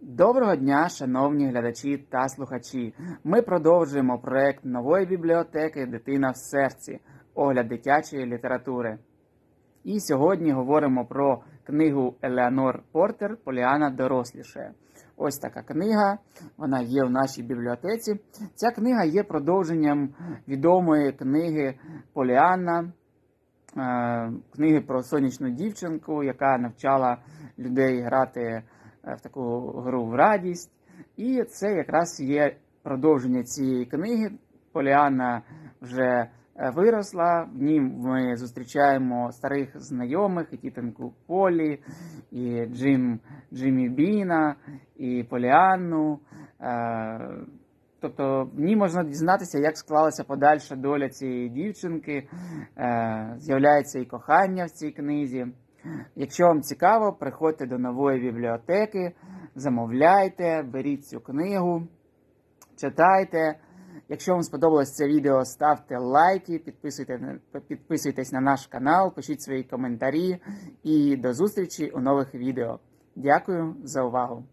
Доброго дня, шановні глядачі та слухачі. Ми продовжуємо проект нової бібліотеки Дитина в серці, огляд дитячої літератури. І сьогодні говоримо про книгу Елеонор Портер Поліана доросліше. Ось така книга, вона є в нашій бібліотеці. Ця книга є продовженням відомої книги Поліанна, е, книги про сонячну дівчинку, яка навчала людей грати в таку гру в радість. І це якраз є продовження цієї книги. Поліанна вже е, виросла. В ній ми зустрічаємо старих знайомих, і тітоньку Полі, і Джим, Джиммі Біна, і Поліанну. Е, Тобто в ній можна дізнатися, як склалася подальша доля цієї дівчинки. Е, З'являється і кохання в цій книзі. Якщо вам цікаво, приходьте до нової бібліотеки, замовляйте, беріть цю книгу, читайте. Якщо вам сподобалось це відео, ставте лайки, підписуйте, підписуйтесь на наш канал, пишіть свої коментарі і до зустрічі у нових відео. Дякую за увагу!